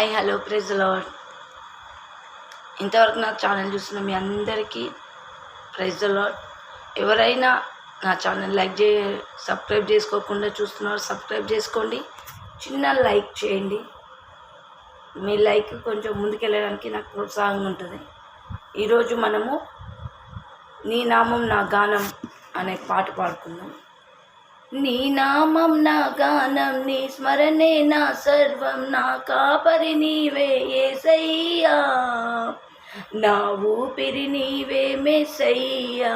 Hi hello praise lord ఇంతవరకు నా channel చూస్తున్న మీ అందరికీ ప్రైజ్ లాడ్ ఎవరైనా నా ఛానల్ లైక్ చే సబ్స్క్రైబ్ చేసుకోకుండా చూస్తున్నారు సబ్స్క్రైబ్ చేసుకోండి. చిన్న లైక్ చేయండి. మీ లైక్ కొంచెం ముందుకెళ్ళడానికి నాకు ప్రోత్సాహంగా ఉంటుంది. ఈరోజు మనము నీ నామం నా గానం అనే పాట పాడుకుందాం. నీ నామం నా గానం నీ స్మరణే నా సర్వం నా కాపరి నీవే ఏసయ్యా. నా ఊపిరి నీవే మెసయ్యా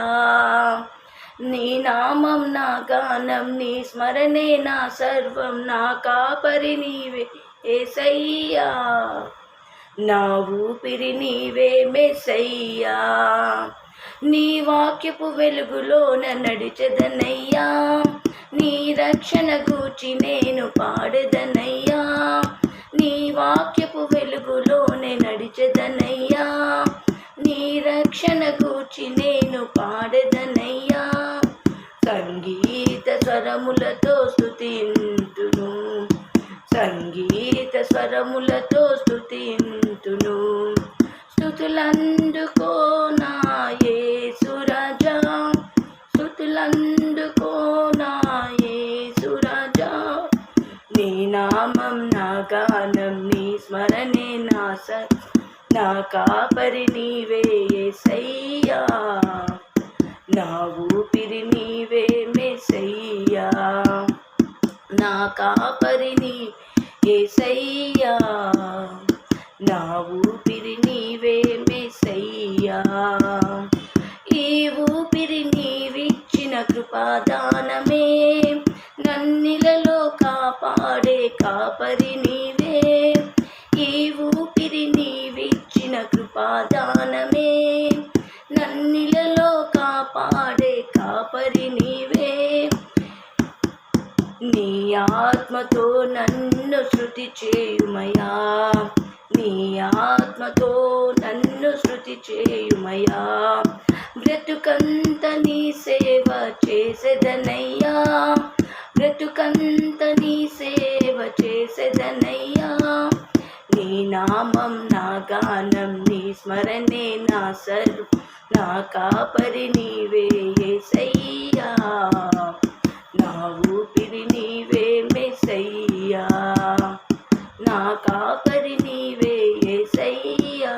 నీ నామం నా గానం నీ స్మరణే నా సర్వం నా కాపరి నీవే ఏసయ్యా. నా ఊపిరి నీవే మెసయ్యా నీ వాక్యపు వెలుగులోన నడిచదనయ్యా. నీ రక్షణ కూర్చి నేను పాడదనయ్యా నీ వాక్యపు వెలుగులోనే నడిచెదనయ్యా నీ రక్షణ కూర్చి నేను పాడదనయ్యా సంగీత స్వరములతో స్థుతింతును సంగీత స్వరములతో స్థుతింతును స్థుతులందుకో నీ స్మరణే నా స నా కాపరి నీవే సయ్యా నా ఊపిరి నీవే మెసయ్యా. నా కాపరిని ఏసయ్యా. నా ఊపిరి నీవే మెసయ్యా. ఈ ఊపిరి నీవిచ్చిన కృపాదానమే నన్నిలలో కాపాడే కాపరి నీవే ఊపిరి నీవిచ్చిన కృపాదానమే. నన్నిలలో కాపాడే కాపరి నీవే. నీ ఆత్మతో నన్ను శృతి చేయుమయా నీ ఆత్మతో నన్ను శృతి చేయుమయా బ్రతుకంత నీ సేవ చేసేదనయ్యా. బ్రతుకంత నీ సేవ చేసేదనయ్యా. నీ నామం నా గానం నీ స్మరణే నా సర్వ నా కాపరి నీవే ఏసయ్యా. నా ఊపిరి నీవే మెసయ్యా నా కాపరి నీవే ఏసయ్యా.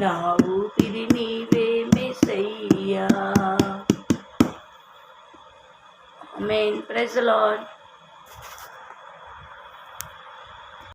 నా ఊపిరి నీవే మెసయ్యా మెయిన్ ప్రెజలాడ్